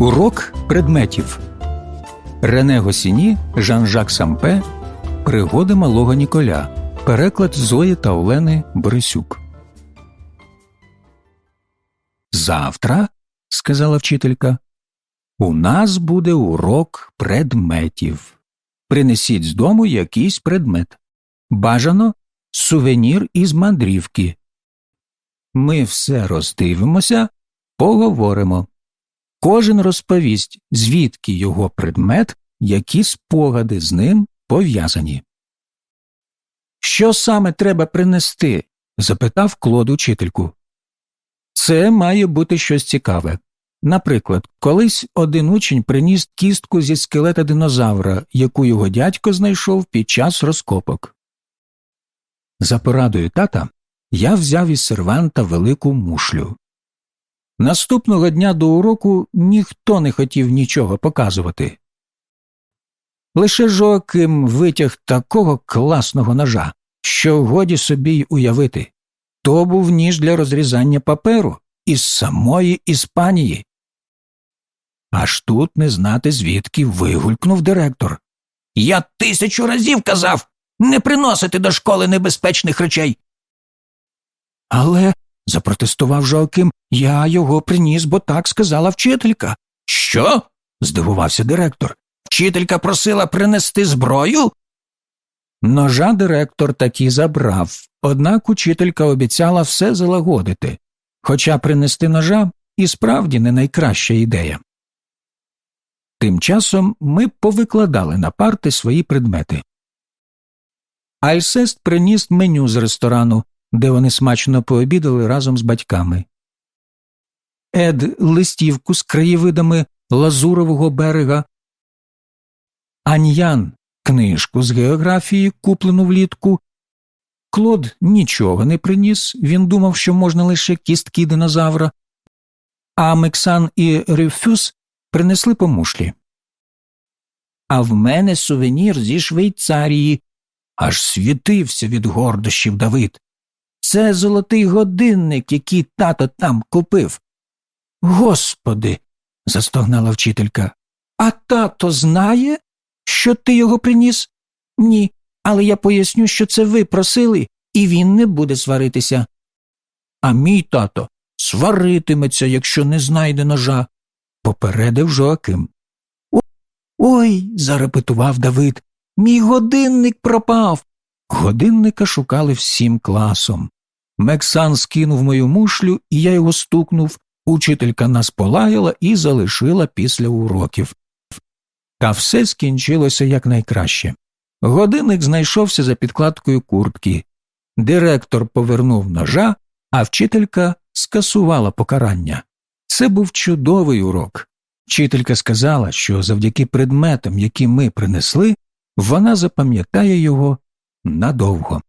Урок предметів Рене Госіні, Жан-Жак Сампе Пригоди малого Ніколя. Переклад Зої та Олени Борисюк. Завтра, сказала вчителька, у нас буде урок предметів. Принесіть з дому якийсь предмет. Бажано сувенір із мандрівки. Ми все роздивимося, поговоримо. Кожен розповість, звідки його предмет, які спогади з ним пов'язані. Що саме треба принести? запитав Клод учительку. Це має бути щось цікаве. Наприклад, колись один учень приніс кістку зі скелета динозавра, яку його дядько знайшов під час розкопок. За порадою тата я взяв із серванта велику мушлю. Наступного дня до уроку ніхто не хотів нічого показувати. Лише Жоаким витяг такого класного ножа, що годі собі й уявити. То був ніж для розрізання паперу із самої Іспанії. Аж тут не знати звідки вигулькнув директор. Я тисячу разів казав не приносити до школи небезпечних речей. Але, запротестував Жоаким, я його приніс, бо так сказала вчителька. Що? здивувався директор. Вчителька просила принести зброю? Ножа директор таки забрав, однак учителька обіцяла все залагодити, хоча принести ножа і справді не найкраща ідея. Тим часом ми повикладали на парти свої предмети. Альсест приніс меню з ресторану, де вони смачно пообідали разом з батьками. Ед листівку з краєвидами Лазурового берега, Аньян книжку з географії, куплену влітку. Клод нічого не приніс, він думав, що можна лише кістки динозавра, а Мексан і Рюфюс принесли по мушлі. А в мене сувенір зі Швейцарії, аж світився від гордощів Давид. Це золотий годинник, який тато там купив. Господи, застогнала вчителька. А тато знає, що ти його приніс? Ні, але я поясню, що це ви просили, і він не буде сваритися. А мій тато сваритиметься, якщо не знайде ножа, попередив Жоаким. Ой, зарепетував Давид. Мій годинник пропав. Годинника шукали всім класом. Мексан скинув мою мушлю, і я його стукнув. Учителька нас полаяла і залишила після уроків. Та все скінчилося якнайкраще. Годинник знайшовся за підкладкою куртки. Директор повернув ножа, а вчителька скасувала покарання. Це був чудовий урок. Вчителька сказала, що завдяки предметам, які ми принесли, вона запам'ятає його надовго.